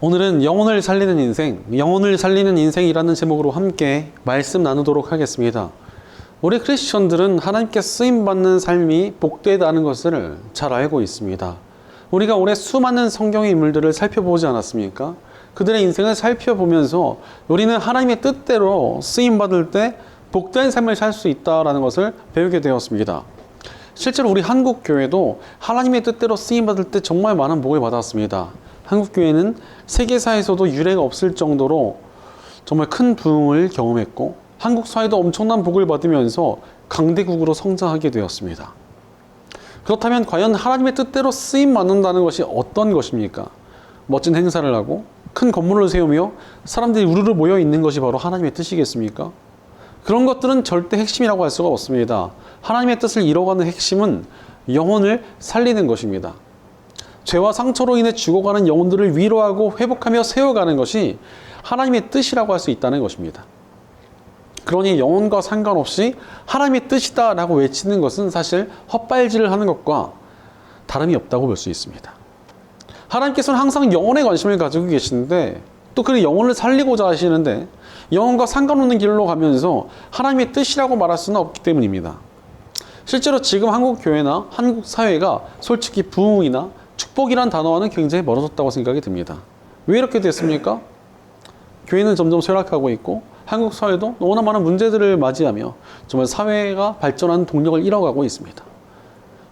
오늘은 영혼을 살리는 인생, 영혼을 살리는 인생이라는 제목으로 함께 말씀 나누도록 하겠습니다. 우리 크리스천들은 하나님께 쓰임 받는 삶이 복되다는 것을 잘 알고 있습니다. 우리가 올해 수많은 성경의 인물들을 살펴보지 않았습니까? 그들의 인생을 살펴보면서 우리는 하나님의 뜻대로 쓰임 받을 때 복된 삶을 살 수 있다라는 것을 배우게 되었습니다. 실제로 우리 한국 교회도 하나님의 뜻대로 쓰임 받을 때 정말 많은 복을 받았습니다. 한국 교회는 세계사에서도 유례가 없을 정도로 정말 큰 부흥을 경험했고 한국 사회도 엄청난 복을 받으면서 강대국으로 성장하게 되었습니다. 그렇다면 과연 하나님의 뜻대로 쓰임 받는다는 것이 어떤 것입니까? 멋진 행사를 하고 큰 건물을 세우며 사람들이 우르르 모여 있는 것이 바로 하나님의 뜻이겠습니까? 그런 것들은 절대 핵심이라고 할 수가 없습니다. 하나님의 뜻을 이뤄가는 핵심은 영혼을 살리는 것입니다. 죄와 상처로 인해 죽어가는 영혼들을 위로하고 회복하며 세워가는 것이 하나님의 뜻이라고 할 수 있다는 것입니다. 그러니 영혼과 상관없이 하나님의 뜻이다라고 외치는 것은 사실 헛발질을 하는 것과 다름이 없다고 볼 수 있습니다. 하나님께서는 항상 영혼에 관심을 가지고 계시는데 또그 영혼을 살리고자 하시는데 영혼과 상관없는 길로 가면서 하나님의 뜻이라고 말할 수는 없기 때문입니다. 실제로 지금 한국 교회나 한국 사회가 솔직히 부흥이나 축복이란 단어와는 굉장히 멀어졌다고 생각이 듭니다. 왜 이렇게 됐습니까? 교회는 점점 쇠락하고 있고 한국 사회도 너무나 많은 문제들을 맞이하며 정말 사회가 발전하는 동력을 잃어가고 있습니다.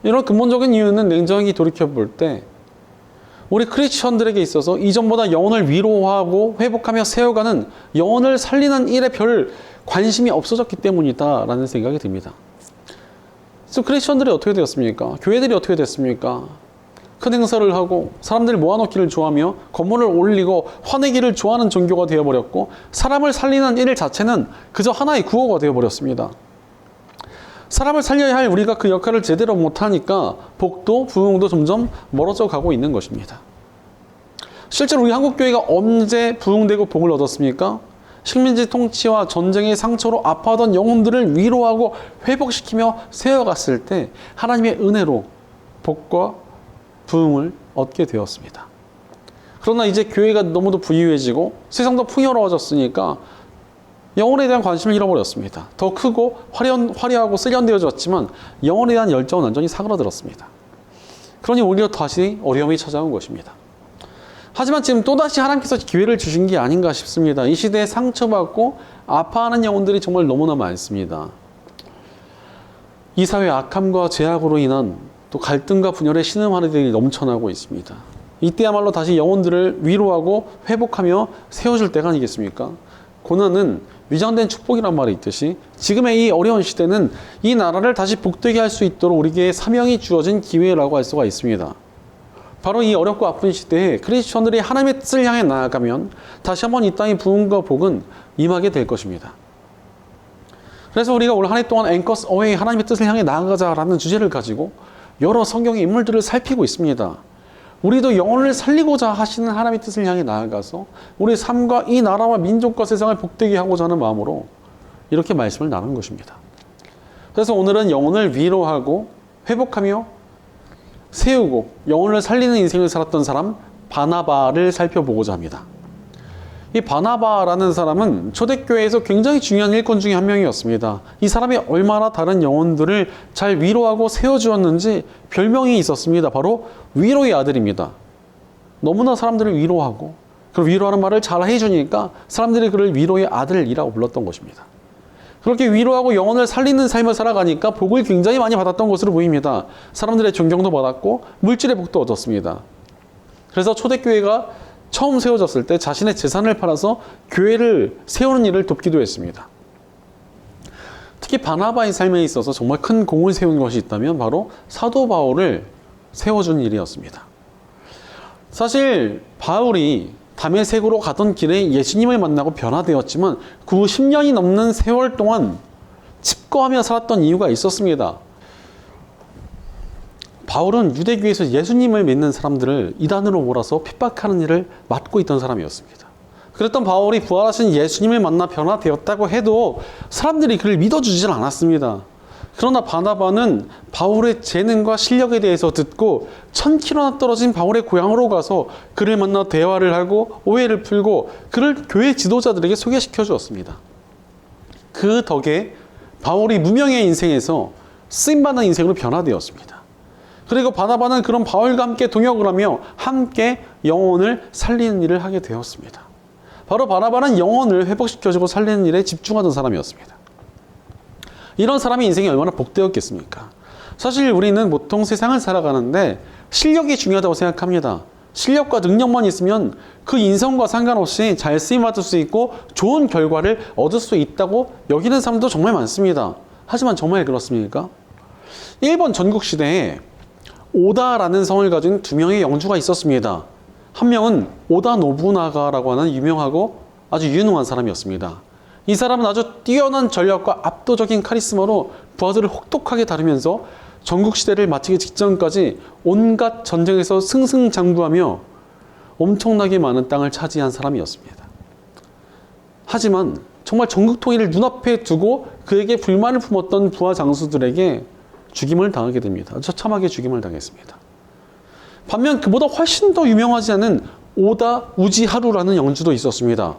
이런 근본적인 이유는 냉정히 돌이켜 볼 때 우리 크리스천들에게 있어서 이전보다 영혼을 위로하고 회복하며 세워가는 영혼을 살리는 일에 별 관심이 없어졌기 때문이다라는 생각이 듭니다. 그래서 크리스천들이 어떻게 되었습니까? 교회들이 어떻게 됐습니까? 큰 행사를 하고 사람들이 모아놓기를 좋아하며 건물을 올리고 화내기를 좋아하는 종교가 되어버렸고 사람을 살리는 일 자체는 그저 하나의 구호가 되어버렸습니다. 사람을 살려야 할 우리가 그 역할을 제대로 못하니까 복도 부흥도 점점 멀어져 가고 있는 것입니다. 실제로 우리 한국교회가 언제 부흥되고 복을 얻었습니까? 식민지 통치와 전쟁의 상처로 아파하던 영혼들을 위로하고 회복시키며 세워갔을 때 하나님의 은혜로 복과 부흥을 얻게 되었습니다. 그러나 이제 교회가 너무도 부유해지고 세상도 풍요로워졌으니까 영혼에 대한 관심을 잃어버렸습니다. 더 크고 화려, 화려하고 세련되어졌지만 영혼에 대한 열정은 완전히 사그라들었습니다. 그러니 오히려 다시 어려움이 찾아온 것입니다. 하지만 지금 또다시 하나님께서 기회를 주신 게 아닌가 싶습니다. 이 시대에 상처받고 아파하는 영혼들이 정말 너무나 많습니다. 이 사회 악함과 죄악으로 인한 또 갈등과 분열의 신음하는 일이 넘쳐나고 있습니다. 이때야말로 다시 영혼들을 위로하고 회복하며 세워줄 때가 아니겠습니까? 고난은 위장된 축복이란 말이 있듯이 지금의 이 어려운 시대는 이 나라를 다시 복되게 할 수 있도록 우리에게 사명이 주어진 기회라고 할 수가 있습니다. 바로 이 어렵고 아픈 시대에 크리스천들이 하나님의 뜻을 향해 나아가면 다시 한번 이 땅의 부흥과 복은 임하게 될 것입니다. 그래서 우리가 올 한 해 동안 앵커스 어웨이 하나님의 뜻을 향해 나아가자라는 주제를 가지고 여러 성경의 인물들을 살피고 있습니다. 우리도 영혼을 살리고자 하시는 하나님의 뜻을 향해 나아가서 우리 삶과 이 나라와 민족과 세상을 복되게 하고자 하는 마음으로 이렇게 말씀을 나눈 것입니다. 그래서 오늘은 영혼을 위로하고 회복하며 세우고 영혼을 살리는 인생을 살았던 사람 바나바를 살펴보고자 합니다. 이 바나바라는 사람은 초대교회에서 굉장히 중요한 일꾼 중에 한 명이었습니다. 이 사람이 얼마나 다른 영혼들을 잘 위로하고 세워주었는지 별명이 있었습니다. 바로 위로의 아들입니다. 너무나 사람들을 위로하고 그 위로하는 말을 잘 해주니까 사람들이 그를 위로의 아들이라고 불렀던 것입니다. 그렇게 위로하고 영혼을 살리는 삶을 살아가니까 복을 굉장히 많이 받았던 것으로 보입니다. 사람들의 존경도 받았고 물질의 복도 얻었습니다. 그래서 초대교회가 처음 세워졌을 때 자신의 재산을 팔아서 교회를 세우는 일을 돕기도 했습니다. 특히 바나바의 삶에 있어서 정말 큰 공을 세운 것이 있다면 바로 사도 바울을 세워준 일이었습니다. 사실 바울이 담에색으로 가던 길에 예수님을 만나고 변화되었지만 그후 10년이 넘는 세월 동안 칩거하며 살았던 이유가 있었습니다. 바울은 유대교에서 예수님을 믿는 사람들을 이단으로 몰아서 핍박하는 일을 맡고 있던 사람이었습니다. 그랬던 바울이 부활하신 예수님을 만나 변화되었다고 해도 사람들이 그를 믿어주질 않았습니다. 그러나 바나바는 바울의 재능과 실력에 대해서 듣고 천 킬로나 떨어진 바울의 고향으로 가서 그를 만나 대화를 하고 오해를 풀고 그를 교회 지도자들에게 소개시켜 주었습니다. 그 덕에 바울이 무명의 인생에서 쓰임받는 인생으로 변화되었습니다. 그리고 바나바는 그런 바울과 함께 동역을 하며 함께 영혼을 살리는 일을 하게 되었습니다. 바로 바나바는 영혼을 회복시켜주고 살리는 일에 집중하던 사람이었습니다. 이런 사람의 인생이 얼마나 복되었겠습니까? 사실 우리는 보통 세상을 살아가는데 실력이 중요하다고 생각합니다. 실력과 능력만 있으면 그 인성과 상관없이 잘 쓰임받을 수 있고 좋은 결과를 얻을 수 있다고 여기는 사람도 정말 많습니다. 하지만 정말 그렇습니까? 일본 전국 시대에 오다라는 성을 가진 두 명의 영주가 있었습니다. 한 명은 오다 노부나가라고 하는 유명하고 아주 유능한 사람이었습니다. 이 사람은 아주 뛰어난 전략과 압도적인 카리스마로 부하들을 혹독하게 다루면서 전국 시대를 마치기 직전까지 온갖 전쟁에서 승승장구하며 엄청나게 많은 땅을 차지한 사람이었습니다. 하지만 정말 전국 통일을 눈앞에 두고 그에게 불만을 품었던 부하 장수들에게 죽임을 당하게 됩니다. 처참하게 죽임을 당했습니다. 반면 그보다 훨씬 더 유명하지 않은 오다 우지하루라는 영주도 있었습니다.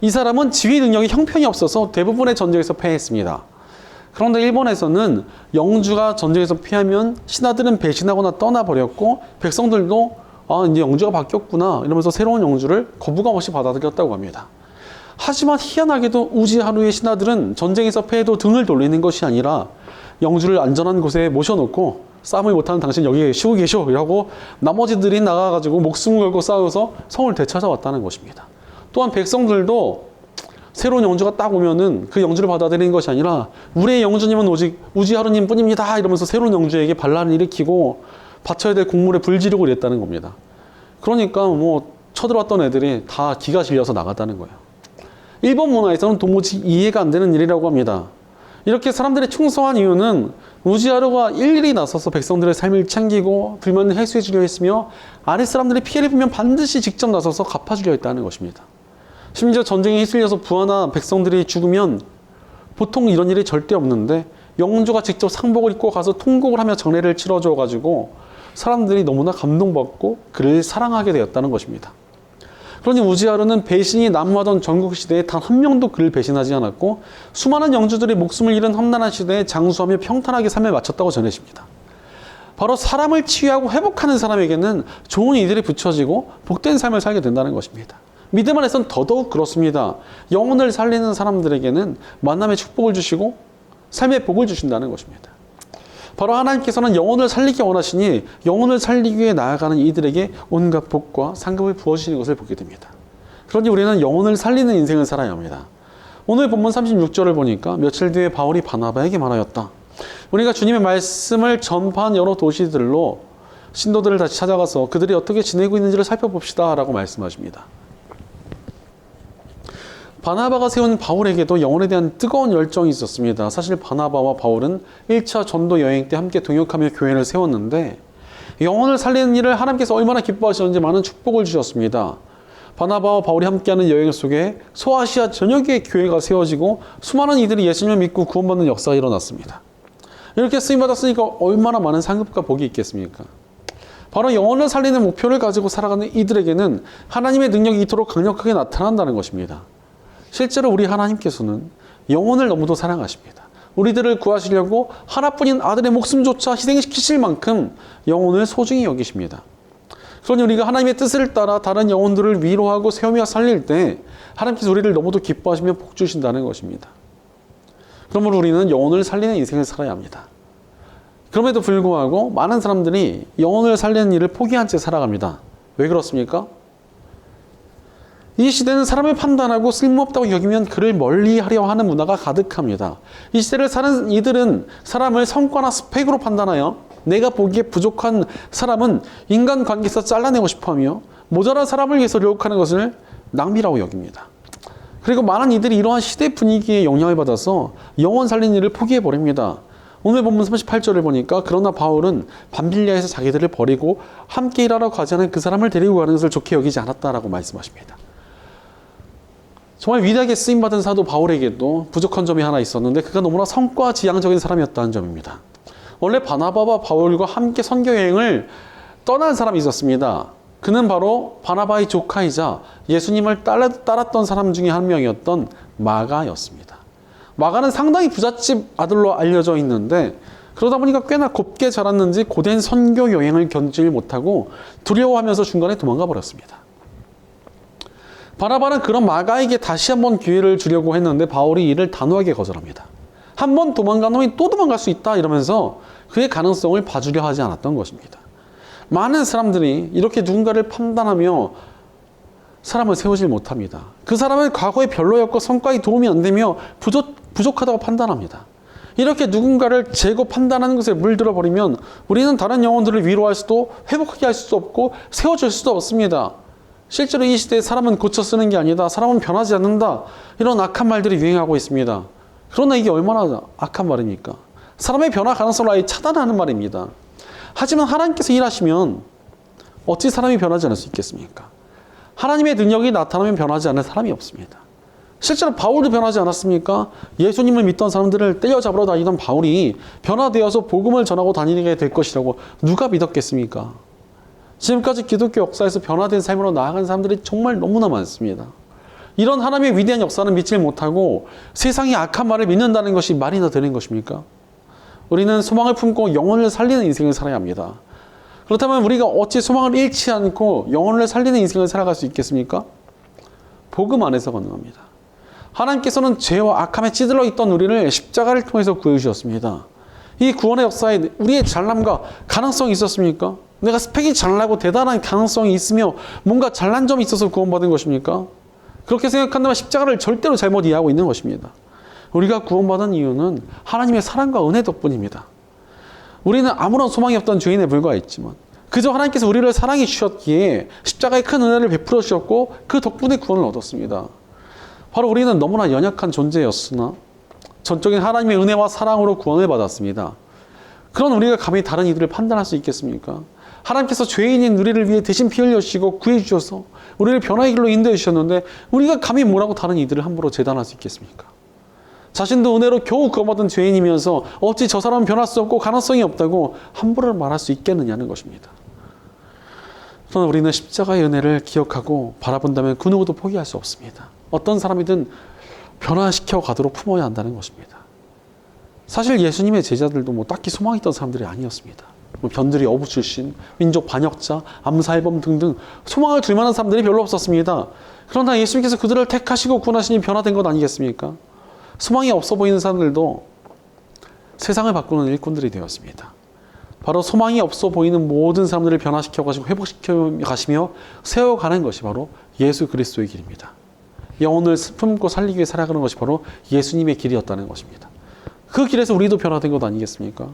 이 사람은 지휘 능력이 형편이 없어서 대부분의 전쟁에서 패했습니다. 그런데 일본에서는 영주가 전쟁에서 피하면 신하들은 배신하거나 떠나버렸고 백성들도 아 이제 영주가 바뀌었구나 이러면서 새로운 영주를 거부감 없이 받아들였다고 합니다. 하지만 희한하게도 우지하루의 신하들은 전쟁에서 패해도 등을 돌리는 것이 아니라 영주를 안전한 곳에 모셔놓고 싸움을 못하는 당신 여기 쉬고 계셔 이라고 나머지들이 나가가지고 목숨 걸고 싸워서 성을 되찾아왔다는 것입니다. 또한 백성들도 새로운 영주가 딱 오면은 그 영주를 받아들이는 것이 아니라 우리의 영주님은 오직 우지하루님 뿐입니다 이러면서 새로운 영주에게 반란을 일으키고 바쳐야 될 공물에 불 지르고 이랬다는 겁니다. 그러니까 뭐 쳐들어왔던 애들이 다 기가 질려서 나갔다는 거예요. 일본 문화에서는 도무지 이해가 안 되는 일이라고 합니다. 이렇게 사람들이 충성한 이유는 우지하루가 일일이 나서서 백성들의 삶을 챙기고 불만을 해소해 주려 했으며 아래 사람들이 피해를 보면 반드시 직접 나서서 갚아주려 했다는 것입니다. 심지어 전쟁에 휩쓸려서 부하나 백성들이 죽으면 보통 이런 일이 절대 없는데 영주가 직접 상복을 입고 가서 통곡을 하며 장례를 치러줘 가지고 사람들이 너무나 감동받고 그를 사랑하게 되었다는 것입니다. 그러니 우지하루는 배신이 난무하던 전국 시대에 단 한 명도 그를 배신하지 않았고 수많은 영주들이 목숨을 잃은 험난한 시대에 장수하며 평탄하게 삶을 마쳤다고 전해집니다. 바로 사람을 치유하고 회복하는 사람에게는 좋은 이들이 붙여지고 복된 삶을 살게 된다는 것입니다. 믿음 안에서는 더더욱 그렇습니다. 영혼을 살리는 사람들에게는 만남의 축복을 주시고 삶의 복을 주신다는 것입니다. 바로 하나님께서는 영혼을 살리기 원하시니 영혼을 살리기 위해 나아가는 이들에게 온갖 복과 상급을 부어주시는 것을 보게 됩니다. 그러니 우리는 영혼을 살리는 인생을 살아야 합니다. 오늘 본문 36절을 보니까 며칠 뒤에 바울이 바나바에게 말하였다. 우리가 주님의 말씀을 전파한 여러 도시들로 신도들을 다시 찾아가서 그들이 어떻게 지내고 있는지를 살펴봅시다 라고 말씀하십니다. 바나바가 세운 바울에게도 영혼에 대한 뜨거운 열정이 있었습니다. 사실 바나바와 바울은 1차 전도 여행 때 함께 동역하며 교회를 세웠는데 영혼을 살리는 일을 하나님께서 얼마나 기뻐하셨는지 많은 축복을 주셨습니다. 바나바와 바울이 함께하는 여행 속에 소아시아 전역의 교회가 세워지고 수많은 이들이 예수님을 믿고 구원받는 역사가 일어났습니다. 이렇게 쓰임 받았으니까 얼마나 많은 상급과 복이 있겠습니까? 바로 영혼을 살리는 목표를 가지고 살아가는 이들에게는 하나님의 능력이 이토록 강력하게 나타난다는 것입니다. 실제로 우리 하나님께서는 영혼을 너무도 사랑하십니다. 우리들을 구하시려고 하나뿐인 아들의 목숨조차 희생시키실 만큼 영혼을 소중히 여기십니다. 그러니 우리가 하나님의 뜻을 따라 다른 영혼들을 위로하고 세우며 살릴 때 하나님께서 우리를 너무도 기뻐하시며 복 주신다는 것입니다. 그러므로 우리는 영혼을 살리는 인생을 살아야 합니다. 그럼에도 불구하고 많은 사람들이 영혼을 살리는 일을 포기한 채 살아갑니다. 왜 그렇습니까? 이 시대는 사람을 판단하고 쓸모없다고 여기면 그를 멀리 하려 하는 문화가 가득합니다. 이 시대를 사는 이들은 사람을 성과나 스펙으로 판단하여 내가 보기에 부족한 사람은 인간 관계에서 잘라내고 싶어 하며 모자란 사람을 위해서 노력하는 것을 낭비라고 여깁니다. 그리고 많은 이들이 이러한 시대 분위기에 영향을 받아서 영혼 살리는 일을 포기해 버립니다. 오늘 본문 38절을 보니까 그러나 바울은 밤빌리아에서 자기들을 버리고 함께 일하러 가지 않은 그 사람을 데리고 가는 것을 좋게 여기지 않았다라고 말씀하십니다. 정말 위대하게 쓰임받은 사도 바울에게도 부족한 점이 하나 있었는데 그가 너무나 성과 지향적인 사람이었다는 점입니다. 원래 바나바와 바울과 함께 선교 여행을 떠난 사람이 있었습니다. 그는 바로 바나바의 조카이자 예수님을 따랐던 사람 중에 한 명이었던 마가였습니다. 마가는 상당히 부잣집 아들로 알려져 있는데 그러다 보니까 꽤나 곱게 자랐는지 고된 선교 여행을 견디지 못하고 두려워하면서 중간에 도망가 버렸습니다. 바나바는 그런 마가에게 다시 한번 기회를 주려고 했는데 바울이 이를 단호하게 거절합니다. 한 번 도망간 놈이 또 도망갈 수 있다 이러면서 그의 가능성을 봐주려 하지 않았던 것입니다. 많은 사람들이 이렇게 누군가를 판단하며 사람을 세우질 못합니다. 그 사람은 과거에 별로였고 성과에 도움이 안 되며 부족, 부족하다고 판단합니다. 이렇게 누군가를 재고 판단하는 것에 물들어 버리면 우리는 다른 영혼들을 위로할 수도 회복하게 할 수도 없고 세워줄 수도 없습니다. 실제로 이 시대에 사람은 고쳐 쓰는 게 아니다. 사람은 변하지 않는다. 이런 악한 말들이 유행하고 있습니다. 그러나 이게 얼마나 악한 말입니까? 사람의 변화 가능성을 아예 차단하는 말입니다. 하지만 하나님께서 일하시면 어찌 사람이 변하지 않을 수 있겠습니까? 하나님의 능력이 나타나면 변하지 않는 사람이 없습니다. 실제로 바울도 변하지 않았습니까? 예수님을 믿던 사람들을 때려잡으러 다니던 바울이 변화되어서 복음을 전하고 다니게 될 것이라고 누가 믿었겠습니까? 지금까지 기독교 역사에서 변화된 삶으로 나아간 사람들이 정말 너무나 많습니다. 이런 하나님의 위대한 역사는 믿지 못하고 세상의 악한 말을 믿는다는 것이 말이나 되는 것입니까? 우리는 소망을 품고 영혼을 살리는 인생을 살아야 합니다. 그렇다면 우리가 어찌 소망을 잃지 않고 영혼을 살리는 인생을 살아갈 수 있겠습니까? 복음 안에서 가능합니다. 하나님께서는 죄와 악함에 찌들러 있던 우리를 십자가를 통해서 구해 주셨습니다. 이 구원의 역사에 우리의 잘남과 가능성이 있었습니까? 내가 스펙이 잘나고 대단한 가능성이 있으며 뭔가 잘난 점이 있어서 구원받은 것입니까? 그렇게 생각한다면 십자가를 절대로 잘못 이해하고 있는 것입니다. 우리가 구원받은 이유는 하나님의 사랑과 은혜 덕분입니다. 우리는 아무런 소망이 없던 죄인에 불과했지만 그저 하나님께서 우리를 사랑해 주셨기에 십자가의 큰 은혜를 베풀어 주셨고 그 덕분에 구원을 얻었습니다. 바로 우리는 너무나 연약한 존재였으나 전적인 하나님의 은혜와 사랑으로 구원을 받았습니다. 그런 우리가 감히 다른 이들을 판단할 수 있겠습니까? 하나님께서 죄인인 우리를 위해 대신 피 흘려주시고 구해주셔서 우리를 변화의 길로 인도해 주셨는데 우리가 감히 뭐라고 다른 이들을 함부로 재단할 수 있겠습니까? 자신도 은혜로 겨우 구원받은 죄인이면서 어찌 저 사람은 변할 수 없고 가능성이 없다고 함부로 말할 수 있겠느냐는 것입니다. 그러나 우리는 십자가의 은혜를 기억하고 바라본다면 그 누구도 포기할 수 없습니다. 어떤 사람이든 변화시켜 가도록 품어야 한다는 것입니다. 사실 예수님의 제자들도 뭐 딱히 소망이 있던 사람들이 아니었습니다. 뭐 변들이 어부 출신, 민족 반역자, 암살범 등등 소망을 둘 만한 사람들이 별로 없었습니다. 그러나 예수님께서 그들을 택하시고 구원하시니 변화된 것 아니겠습니까? 소망이 없어 보이는 사람들도 세상을 바꾸는 일꾼들이 되었습니다. 바로 소망이 없어 보이는 모든 사람들을 변화시켜 가지고 회복시켜 가시며 세워가는 것이 바로 예수 그리스도의 길입니다. 영혼을 품고 살리기 위해 살아가는 것이 바로 예수님의 길이었다는 것입니다. 그 길에서 우리도 변화된 것 아니겠습니까?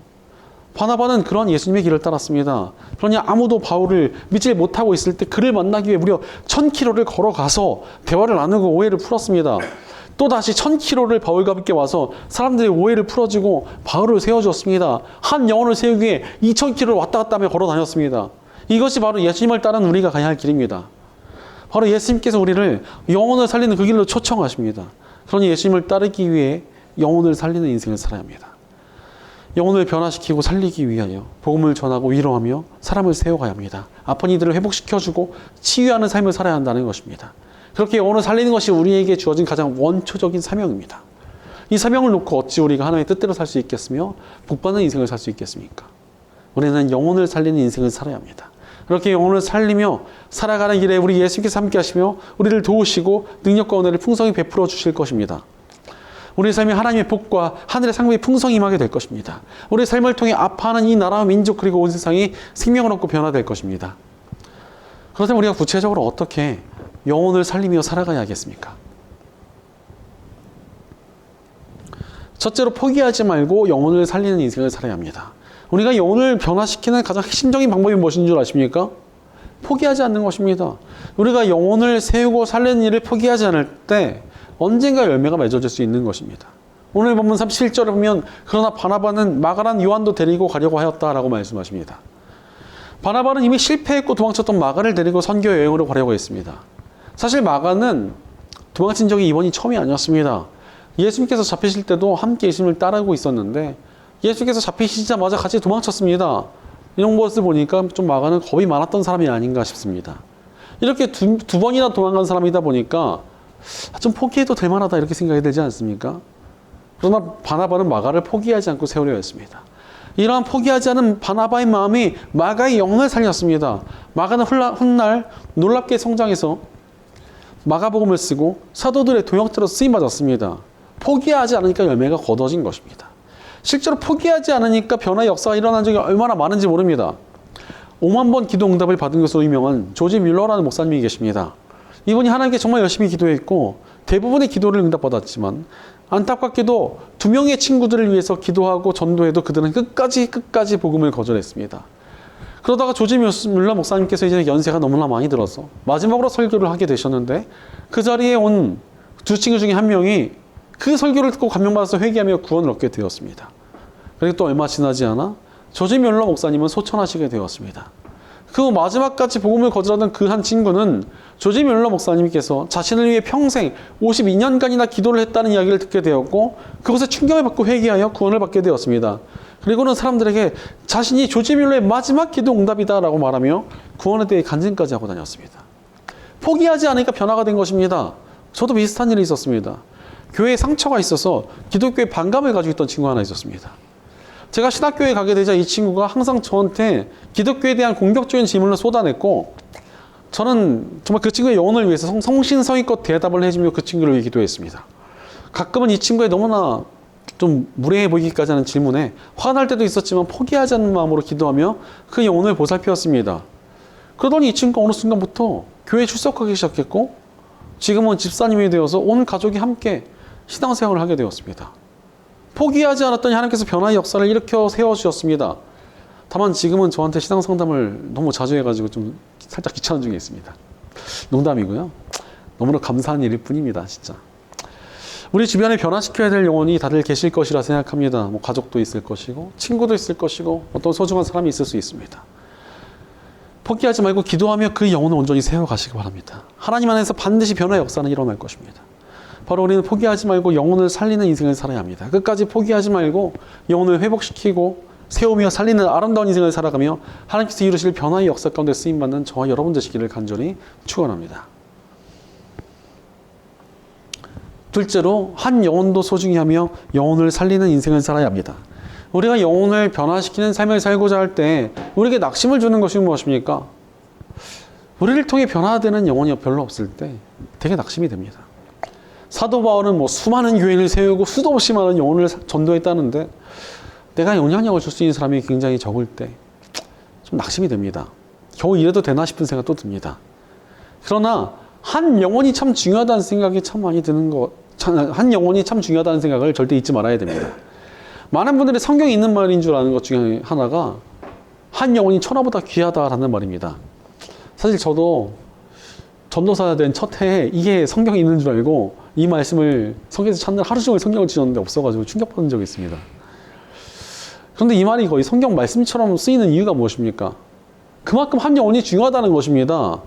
바나바는 그런 예수님의 길을 따랐습니다. 그러니 아무도 바울을 믿지 못하고 있을 때 그를 만나기 위해 무려 천 킬로를 걸어가서 대화를 나누고 오해를 풀었습니다. 또 다시 천 킬로를 바울과 함께 와서 사람들의 오해를 풀어주고 바울을 세워주었습니다. 한 영혼을 세우기 위해 이천 킬로를 왔다 갔다 하며 걸어 다녔습니다. 이것이 바로 예수님을 따르는 우리가 가야 할 길입니다. 바로 예수님께서 우리를 영혼을 살리는 그 길로 초청하십니다. 그러니 예수님을 따르기 위해 영혼을 살리는 인생을 살아야 합니다. 영혼을 변화시키고 살리기 위하여 복음을 전하고 위로하며 사람을 세워가야 합니다. 아픈 이들을 회복시켜주고 치유하는 삶을 살아야 한다는 것입니다. 그렇게 영혼을 살리는 것이 우리에게 주어진 가장 원초적인 사명입니다. 이 사명을 놓고 어찌 우리가 하나님의 뜻대로 살 수 있겠으며 복받는 인생을 살 수 있겠습니까? 우리는 영혼을 살리는 인생을 살아야 합니다. 그렇게 영혼을 살리며 살아가는 길에 우리 예수님께서 함께 하시며 우리를 도우시고 능력과 은혜를 풍성히 베풀어 주실 것입니다. 우리 삶에 하나님의 복과 하늘의 상급이 풍성히 임하게 될 것입니다. 우리 삶을 통해 아파하는 이 나라와 민족 그리고 온 세상이 생명을 얻고 변화될 것입니다. 그렇다면 우리가 구체적으로 어떻게 영혼을 살리며 살아가야겠습니까? 첫째로 포기하지 말고 영혼을 살리는 인생을 살아야 합니다. 우리가 영혼을 변화시키는 가장 핵심적인 방법이 무엇인 줄 아십니까? 포기하지 않는 것입니다. 우리가 영혼을 세우고 살리는 일을 포기하지 않을 때 언젠가 열매가 맺어질 수 있는 것입니다. 오늘 본문 37절에 보면 그러나 바나바는 마가란 요한도 데리고 가려고 하였다라고 말씀하십니다. 바나바는 이미 실패했고 도망쳤던 마가를 데리고 선교 여행으로 가려고 했습니다. 사실 마가는 도망친 적이 이번이 처음이 아니었습니다. 예수님께서 잡히실 때도 함께 예수님을 따르고 있었는데 예수님께서 잡히시자마자 같이 도망쳤습니다. 이런 것을 보니까 좀 마가는 겁이 많았던 사람이 아닌가 싶습니다. 이렇게 두, 두 번이나 도망간 사람이다 보니까 좀 포기해도 될 만하다 이렇게 생각이 들지 않습니까? 그러나 바나바는 마가를 포기하지 않고 세우려 했습니다. 이러한 포기하지 않은 바나바의 마음이 마가의 영을 살렸습니다. 마가는 훗날, 놀랍게 성장해서 마가복음을 쓰고 사도들의 동역자로 쓰임 받았습니다. 포기하지 않으니까 열매가 거둬진 것입니다. 실제로 포기하지 않으니까 변화의 역사가 일어난 적이 얼마나 많은지 모릅니다. 5만 번 기도 응답을 받은 것으로 유명한 조지 뮬러라는 목사님이 계십니다. 이분이 하나님께 정말 열심히 기도했고 대부분의 기도를 응답받았지만 안타깝게도 두 명의 친구들을 위해서 기도하고 전도해도 그들은 끝까지 끝까지 복음을 거절했습니다. 그러다가 조지 뮬러 목사님께서 이제 연세가 너무나 많이 들어서 마지막으로 설교를 하게 되셨는데 그 자리에 온 두 친구 중에 한 명이 그 설교를 듣고 감명받아서 회개하며 구원을 얻게 되었습니다. 그리고 또 얼마 지나지 않아 조지 뮬러 목사님은 소천하시게 되었습니다. 그 마지막까지 복음을 거절하던 그 한 친구는 조지 뮬러 목사님께서 자신을 위해 평생 52년간이나 기도를 했다는 이야기를 듣게 되었고 그것에 충격을 받고 회개하여 구원을 받게 되었습니다. 그리고는 사람들에게 자신이 조지 뮬러의 마지막 기도 응답이다라고 말하며 구원에 대해 간증까지 하고 다녔습니다. 포기하지 않으니까 변화가 된 것입니다. 저도 비슷한 일이 있었습니다. 교회에 상처가 있어서 기독교에 반감을 가지고 있던 친구 하나 있었습니다. 제가 신학교에 가게 되자 이 친구가 항상 저한테 기독교에 대한 공격적인 질문을 쏟아냈고 저는 정말 그 친구의 영혼을 위해서 성- 성신성의껏 대답을 해주며 그 친구를 위해 기도했습니다. 가끔은 이 친구의 너무나 좀 무례해 보이기까지 하는 질문에 화날 때도 있었지만 포기하지 않는 마음으로 기도하며 그 영혼을 보살피었습니다. 그러더니 이 친구가 어느 순간부터 교회에 출석하기 시작했고 지금은 집사님이 되어서 온 가족이 함께 신앙생활을 하게 되었습니다. 포기하지 않았더니 하나님께서 변화의 역사를 일으켜 세워주셨습니다. 다만 지금은 저한테 신앙 상담을 너무 자주 해가지고 좀 살짝 귀찮은 중에 있습니다. 농담이고요. 너무나 감사한 일일 뿐입니다, 진짜. 우리 주변에 변화시켜야 될 영혼이 다들 계실 것이라 생각합니다. 뭐 가족도 있을 것이고, 친구도 있을 것이고, 어떤 소중한 사람이 있을 수 있습니다. 포기하지 말고 기도하며 그 영혼을 온전히 세워가시기 바랍니다. 하나님 안에서 반드시 변화의 역사는 일어날 것입니다. 바로 우리는 포기하지 말고 영혼을 살리는 인생을 살아야 합니다. 끝까지 포기하지 말고 영혼을 회복시키고 세우며 살리는 아름다운 인생을 살아가며 하나님께서 이루실 변화의 역사 가운데 쓰임받는 저와 여러분 되시기를 간절히 축원합니다. 둘째로 한 영혼도 소중히 하며 영혼을 살리는 인생을 살아야 합니다. 우리가 영혼을 변화시키는 삶을 살고자 할 때 우리에게 낙심을 주는 것이 무엇입니까? 우리를 통해 변화되는 영혼이 별로 없을 때 되게 낙심이 됩니다. 사도 바울은 뭐 수많은 교회를 세우고 수도 없이 많은 영혼을 전도했다는데 내가 영향력을 줄 수 있는 사람이 굉장히 적을 때 좀 낙심이 됩니다. 겨우 이래도 되나 싶은 생각도 듭니다. 그러나 한 영혼이 참 중요하다는 생각이 참 많이 드는 것, 참- 한 영혼이 참 중요하다는 생각을 절대 잊지 말아야 됩니다. 많은 분들이 성경에 있는 말인 줄 아는 것 중에 하나가 한 영혼이 천하보다 귀하다라는 말입니다. 사실 저도 전도사 된 첫 해에 이게 성경에 있는 줄 알고 이 말씀을 성경에서 찾는 하루 종일 성경을 지었는데 없어가지고 충격받은 적이 있습니다. 그런데 이 말이 거의 성경 말씀처럼 쓰이는 이유가 무엇입니까? 그만큼 한 영혼이 중요하다는 것입니다.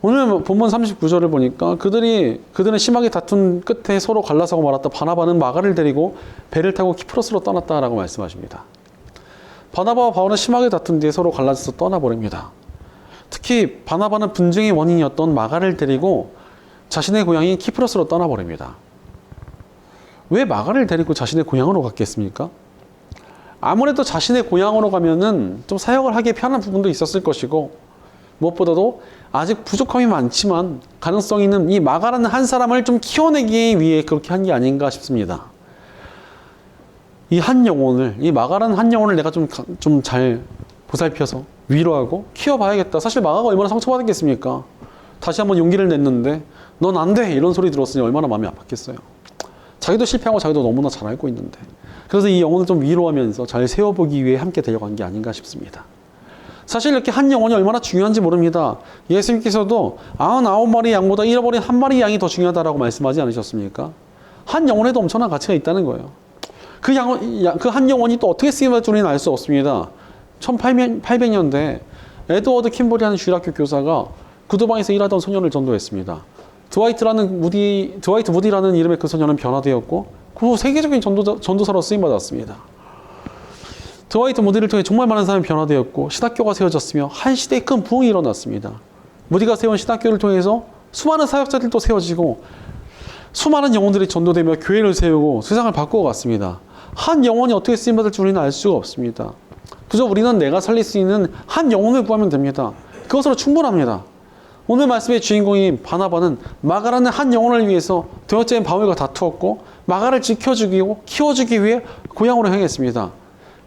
오늘 본문 39절을 보니까 그들이 그들은 심하게 다툰 끝에 서로 갈라서고 말았다. 바나바는 마가를 데리고 배를 타고 키프로스로 떠났다라고 말씀하십니다. 바나바와 바울은 심하게 다툰 뒤에 서로 갈라져서 떠나버립니다. 특히 바나바는 분쟁의 원인이었던 마가를 데리고 자신의 고향인 키프로스로 떠나버립니다. 왜 마가를 데리고 자신의 고향으로 갔겠습니까? 아무래도 자신의 고향으로 가면은 좀 사역을 하기에 편한 부분도 있었을 것이고 무엇보다도 아직 부족함이 많지만 가능성이 있는 이 마가라는 한 사람을 좀 키워내기 위해 그렇게 한 게 아닌가 싶습니다. 이 한 영혼을, 이 마가라는 한 영혼을 내가 좀 좀 잘 보살펴서 위로하고 키워봐야겠다. 사실 마가가 얼마나 상처받았겠습니까? 다시 한번 용기를 냈는데 넌 안 돼! 이런 소리 들었으니 얼마나 마음이 아팠겠어요. 자기도 실패하고 자기도 너무나 잘 알고 있는데. 그래서 이 영혼을 좀 위로하면서 잘 세워보기 위해 함께 데려간 게 아닌가 싶습니다. 사실 이렇게 한 영혼이 얼마나 중요한지 모릅니다. 예수님께서도 99마리 양보다 잃어버린 한 마리 양이 더 중요하다라고 말씀하지 않으셨습니까? 한 영혼에도 엄청난 가치가 있다는 거예요. 그 양, 그한 영혼이 또 어떻게 쓰임받을 줄은 알 수 없습니다. 1800년대 에드워드 킴버리라는 주일학교 교사가 구두방에서 일하던 소년을 전도했습니다. 드와이트라는 무디, 드와이트 무디라는 이름의 그 소녀는 변화되었고 그 후 세계적인 전도자, 전도사로 쓰임 받았습니다. 드와이트 무디를 통해 정말 많은 사람이 변화되었고 신학교가 세워졌으며 한 시대의 큰 부흥이 일어났습니다. 무디가 세운 신학교를 통해서 수많은 사역자들도 세워지고 수많은 영혼들이 전도되며 교회를 세우고 세상을 바꾸어 갔습니다. 한 영혼이 어떻게 쓰임 받을 줄 우리는 알 수가 없습니다. 그저 우리는 내가 살릴 수 있는 한 영혼을 구하면 됩니다. 그것으로 충분합니다. 오늘 말씀의 주인공인 바나바는 마가라는 한 영혼을 위해서 도역자인 바울과 다투었고 마가를 지켜주기 키워주기 위해 고향으로 향했습니다.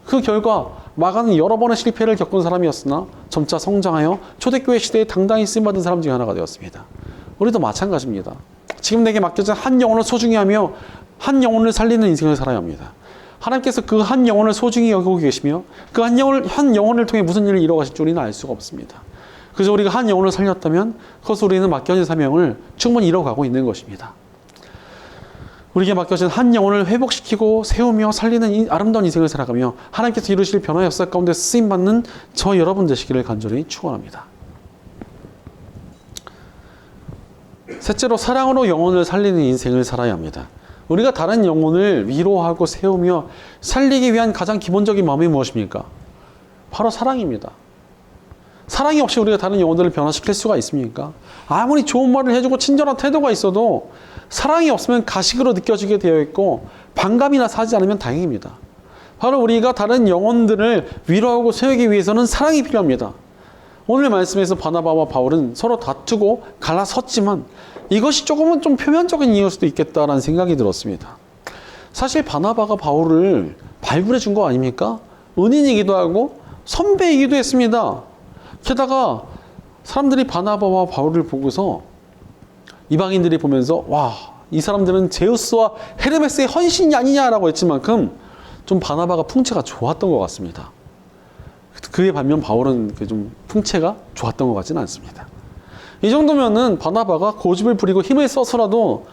그 결과 마가는 여러 번의 실패를 겪은 사람이었으나 점차 성장하여 초대교회 시대에 당당히 쓰임받은 사람 중에 하나가 되었습니다. 우리도 마찬가지입니다. 지금 내게 맡겨진 한 영혼을 소중히 하며 한 영혼을 살리는 인생을 살아야 합니다. 하나님께서 그 한 영혼을 소중히 여기고 계시며 그 한 영혼을, 한 영혼을 통해 무슨 일을 이뤄가실 줄 우리는 알 수가 없습니다. 그래서 우리가 한 영혼을 살렸다면 그것을 우리는 맡겨진 사명을 충분히 이뤄가고 있는 것입니다. 우리에게 맡겨진 한 영혼을 회복시키고 세우며 살리는 이 아름다운 인생을 살아가며 하나님께서 이루실 변화 역사 가운데 쓰임 받는 저 여러분 되시기를 간절히 축원합니다. 셋째로 사랑으로 영혼을 살리는 인생을 살아야 합니다. 우리가 다른 영혼을 위로하고 세우며 살리기 위한 가장 기본적인 마음이 무엇입니까? 바로 사랑입니다. 사랑이 없이 우리가 다른 영혼들을 변화시킬 수가 있습니까? 아무리 좋은 말을 해주고 친절한 태도가 있어도 사랑이 없으면 가식으로 느껴지게 되어 있고 반감이나 사지 않으면 다행입니다. 바로 우리가 다른 영혼들을 위로하고 세우기 위해서는 사랑이 필요합니다. 오늘 말씀에서 바나바와 바울은 서로 다투고 갈라섰지만 이것이 조금은 좀 표면적인 이유일 수도 있겠다라는 생각이 들었습니다. 사실 바나바가 바울을 발굴해 준 거 아닙니까? 은인이기도 하고 선배이기도 했습니다. 게다가 사람들이 바나바와 바울을 보고서 이방인들이 보면서 와, 이 사람들은 제우스와 헤르메스의 헌신이 아니냐라고 했을 만큼 좀 바나바가 풍채가 좋았던 것 같습니다. 그에 반면 바울은 그좀 풍채가 좋았던 것 같지는 않습니다. 이 정도면은 바나바가 고집을 부리고 힘을 써서라도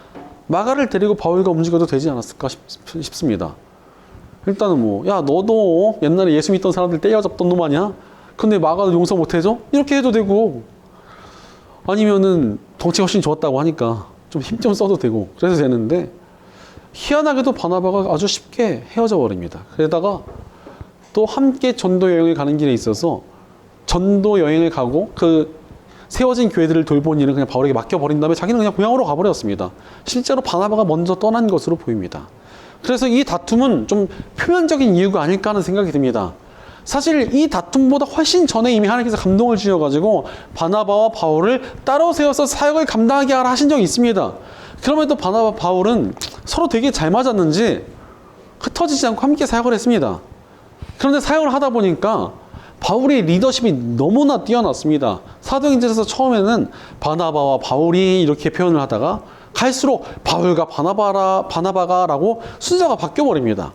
마가를 데리고 바울과 움직여도 되지 않았을까 싶, 싶습니다. 일단은 뭐, 야, 너도 옛날에 예수 믿던 사람들 때려잡던 놈 아니야? 근데 마가도 용서 못 해줘? 이렇게 해도 되고, 아니면은 덩치가 훨씬 좋았다고 하니까 좀힘좀 써도 되고, 그래서 되는데, 희한하게도 바나바가 아주 쉽게 헤어져 버립니다. 그러다가 또 함께 전도 여행을 가는 길에 있어서 전도 여행을 가고 그 세워진 교회들을 돌본 일은 그냥 바울에게 맡겨버린 다음에 자기는 그냥 고향으로 가버렸습니다. 실제로 바나바가 먼저 떠난 것으로 보입니다. 그래서 이 다툼은 좀 표면적인 이유가 아닐까 하는 생각이 듭니다. 사실 이 다툼보다 훨씬 전에 이미 하나님께서 감동을 주셔가지고 바나바와 바울을 따로 세워서 사역을 감당하게 하라 하신 적이 있습니다. 그럼에도 바나바 바울은 서로 되게 잘 맞았는지 흩어지지 않고 함께 사역을 했습니다. 그런데 사역을 하다 보니까 바울의 리더십이 너무나 뛰어났습니다. 사도행전에서 처음에는 바나바와 바울이 이렇게 표현을 하다가 갈수록 바울과 바나바라 바나바가라고 순서가 바뀌어 버립니다.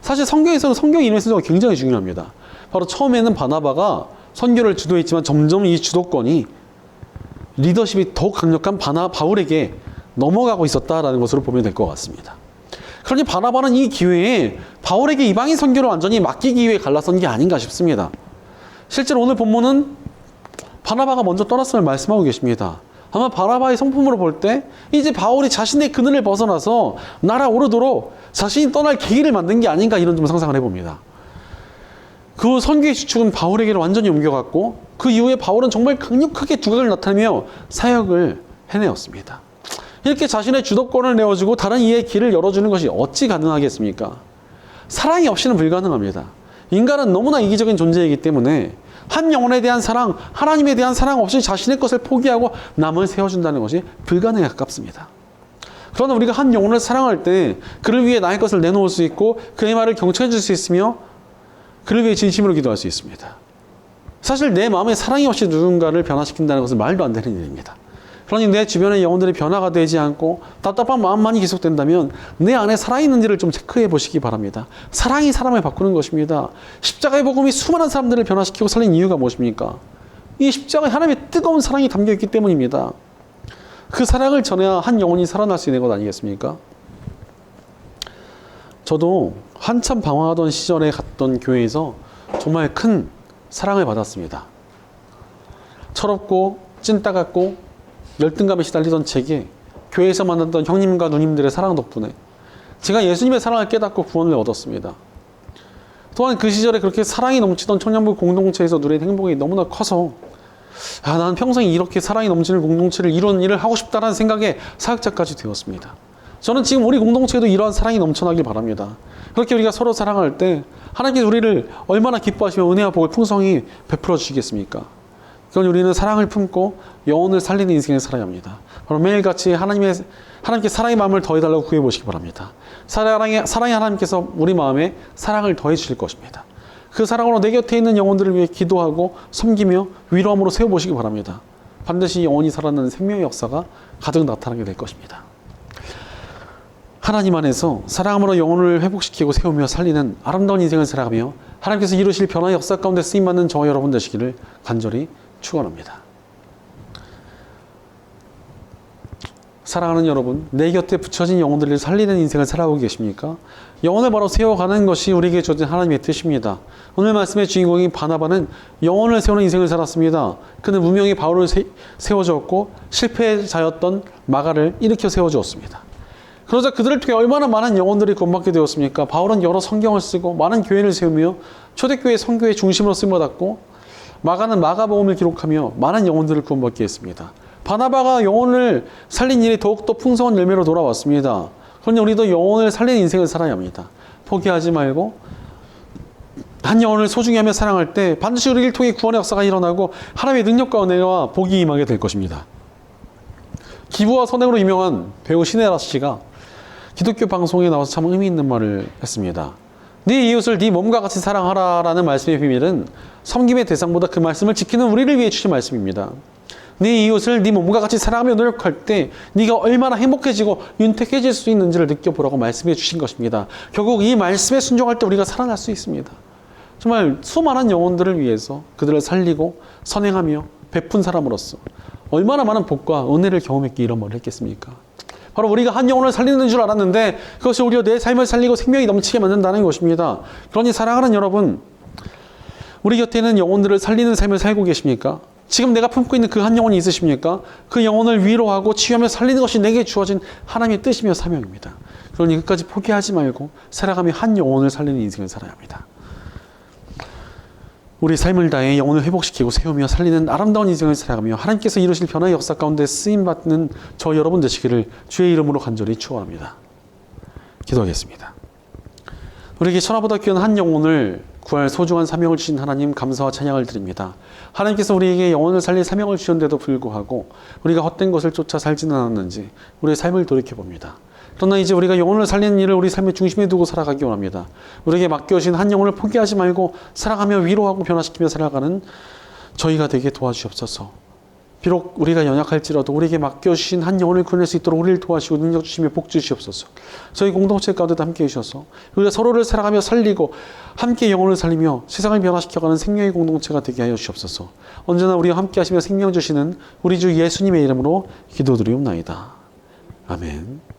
사실 성경에서는 성경 이름의 순서가 굉장히 중요합니다. 바로 처음에는 바나바가 선교를 주도했지만 점점 이 주도권이 리더십이 더욱 강력한 바나 바울에게 넘어가고 있었다라는 것으로 보면 될 것 같습니다. 그러니 바나바는 이 기회에 바울에게 이방인 선교를 완전히 맡기기 위해 갈라선 게 아닌가 싶습니다. 실제로 오늘 본문은 바나바가 먼저 떠났음을 말씀하고 계십니다. 아마 바나바의 성품으로 볼 때 이제 바울이 자신의 그늘을 벗어나서 날아오르도록 자신이 떠날 계기를 만든 게 아닌가 이런 좀 상상을 해봅니다. 그 선교의 주축은 바울에게로 완전히 옮겨갔고 그 이후에 바울은 정말 강력하게 두각을 나타내며 사역을 해내었습니다. 이렇게 자신의 주도권을 내어주고 다른 이의 길을 열어주는 것이 어찌 가능하겠습니까? 사랑이 없이는 불가능합니다. 인간은 너무나 이기적인 존재이기 때문에 한 영혼에 대한 사랑, 하나님에 대한 사랑 없이 자신의 것을 포기하고 남을 세워준다는 것이 불가능에 가깝습니다. 그러나 우리가 한 영혼을 사랑할 때 그를 위해 나의 것을 내놓을 수 있고 그의 말을 경청해 줄 수 있으며 그를 위해 진심으로 기도할 수 있습니다. 사실 내 마음에 사랑이 없이 누군가를 변화시킨다는 것은 말도 안 되는 일입니다. 그러니 내 주변의 영혼들이 변화가 되지 않고 답답한 마음만이 계속된다면 내 안에 살아있는지를 좀 체크해 보시기 바랍니다. 사랑이 사람을 바꾸는 것입니다. 십자가의 복음이 수많은 사람들을 변화시키고 살린 이유가 무엇입니까? 이 십자가에 하나님의 뜨거운 사랑이 담겨 있기 때문입니다. 그 사랑을 전해야 한 영혼이 살아날 수 있는 것 아니겠습니까? 저도 한참 방황하던 시절에 갔던 교회에서 정말 큰 사랑을 받았습니다. 철없고 찐따 같고 열등감에 시달리던 제게 교회에서 만났던 형님과 누님들의 사랑 덕분에 제가 예수님의 사랑을 깨닫고 구원을 얻었습니다. 또한 그 시절에 그렇게 사랑이 넘치던 청년부 공동체에서 누린 행복이 너무나 커서 아, 나는 평생 이렇게 사랑이 넘치는 공동체를 이런 일을 하고 싶다라는 생각에 사역자까지 되었습니다. 저는 지금 우리 공동체에도 이러한 사랑이 넘쳐나길 바랍니다. 그렇게 우리가 서로 사랑할 때 하나님께서 우리를 얼마나 기뻐하시며 은혜와 복을 풍성히 베풀어 주시겠습니까? 그건 우리는 사랑을 품고 영혼을 살리는 인생을 살아야 합니다. 바로 매일같이 하나님의 하나님께 사랑의 마음을 더해달라고 구해 보시기 바랍니다. 사랑의 사랑의 하나님께서 우리 마음에 사랑을 더해 주실 것입니다. 그 사랑으로 내 곁에 있는 영혼들을 위해 기도하고 섬기며 위로함으로 세워 보시기 바랍니다. 반드시 영혼이 살아나는 생명의 역사가 가득 나타나게 될 것입니다. 하나님 안에서 사랑함으로 영혼을 회복시키고 세우며 살리는 아름다운 인생을 살아가며 하나님께서 이루실 변화의 역사 가운데 쓰임받는 저와 여러분 되시기를 간절히 축원합니다. 사랑하는 여러분, 내 곁에 붙여진 영혼들을 살리는 인생을 살아오고 계십니까? 영혼을 바로 세워가는 것이 우리에게 주어진 하나님의 뜻입니다. 오늘 말씀의 주인공인 바나바는 영혼을 세우는 인생을 살았습니다. 그는 무명히 바울을 세, 세워주었고 실패자였던 마가를 일으켜 세워주었습니다. 그러자 그들을 통해 얼마나 많은 영혼들이 구원받게 되었습니까? 바울은 여러 성경을 쓰고 많은 교회를 세우며 초대교회 성교의 중심으로 쓰임받았고 마가는 마가복음을 기록하며 많은 영혼들을 구원받게 했습니다. 바나바가 영혼을 살린 일이 더욱더 풍성한 열매로 돌아왔습니다. 그러니 우리도 영혼을 살리는 인생을 살아야 합니다. 포기하지 말고 한 영혼을 소중히 하며 사랑할 때 반드시 우리를 통해 구원의 역사가 일어나고 하나님의 능력과 은혜와 복이 임하게 될 것입니다. 기부와 선행으로 유명한 배우 신혜라 씨가 기독교 방송에 나와서 참 의미 있는 말을 했습니다. 네 이웃을 네 몸과 같이 사랑하라라는 말씀의 비밀은 섬김의 대상보다 그 말씀을 지키는 우리를 위해 주신 말씀입니다. 네 이웃을 네 몸과 같이 사랑하며 노력할 때 네가 얼마나 행복해지고 윤택해질 수 있는지를 느껴보라고 말씀해 주신 것입니다. 결국 이 말씀에 순종할 때 우리가 살아날 수 있습니다. 정말 수많은 영혼들을 위해서 그들을 살리고 선행하며 베푼 사람으로서 얼마나 많은 복과 은혜를 경험했기에 이런 말을 했겠습니까? 바로 우리가 한 영혼을 살리는 줄 알았는데 그것이 오히려 내 삶을 살리고 생명이 넘치게 만든다는 것입니다. 그러니 사랑하는 여러분, 우리 곁에는 영혼들을 살리는 삶을 살고 계십니까? 지금 내가 품고 있는 그 한 영혼이 있으십니까? 그 영혼을 위로하고 치유하며 살리는 것이 내게 주어진 하나님의 뜻이며 사명입니다. 그러니 끝까지 포기하지 말고 살아가며 한 영혼을 살리는 인생을 살아야 합니다. 우리 삶을 다해 영혼을 회복시키고 세우며 살리는 아름다운 인생을 살아가며 하나님께서 이루실 변화의 역사 가운데 쓰임 받는 저 여러분 되시기를 주의 이름으로 간절히 축원합니다. 기도하겠습니다. 우리에게 천하보다 귀한 한 영혼을 구할 소중한 사명을 주신 하나님 감사와 찬양을 드립니다. 하나님께서 우리에게 영혼을 살릴 사명을 주셨는데도 불구하고 우리가 헛된 것을 쫓아 살지는 않았는지 우리의 삶을 돌이켜 봅니다. 그러나 이제 우리가 영혼을 살리는 일을 우리 삶의 중심에 두고 살아가기 원합니다. 우리에게 맡겨주신 한 영혼을 포기하지 말고 사랑하며 위로하고 변화시키며 살아가는 저희가 되게 도와주옵소서. 비록 우리가 연약할지라도 우리에게 맡겨주신 한 영혼을 구원할 수 있도록 우리를 도와주시고 능력 주시며 복 주시옵소서. 저희 공동체 가운데도 함께 해주셔서 우리가 서로를 사랑하며 살리고 함께 영혼을 살리며 세상을 변화시켜가는 생명의 공동체가 되게 하여 주시옵소서. 언제나 우리와 함께 하시며 생명 주시는 우리 주 예수님의 이름으로 기도드리옵나이다. 아멘.